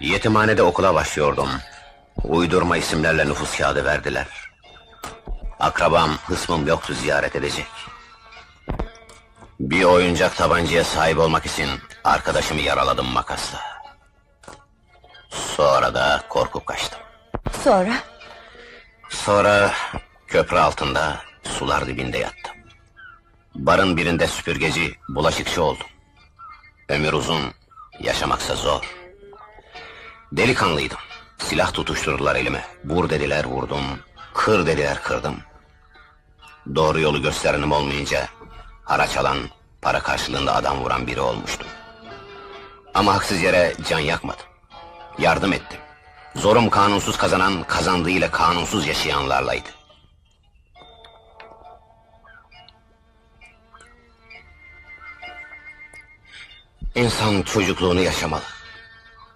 Yetimhanede okula başlıyordum. Uydurma isimlerle nüfus kağıdı verdiler. Akrabam, hısmım yoktu ziyaret edecek. Bir oyuncak tabancaya sahip olmak için arkadaşımı yaraladım makasla. Sonra da korkup kaçtım. Sonra? Sonra köprü altında, sular dibinde yattım. Barın birinde süpürgeci, bulaşıkçı oldum. Ömür uzun, yaşamaksa zor. Delikanlıydım. Silah tutuşturdular elime. Vur dediler vurdum. Kır dediler kırdım. Doğru yolu gösterenim olmayınca haraç alan, para karşılığında adam vuran biri olmuştum. Ama haksız yere can yakmadım. Yardım ettim. Zorum kanunsuz kazanan, kazandığıyla kanunsuz yaşayanlarlaydı. İnsan çocukluğunu yaşamalı.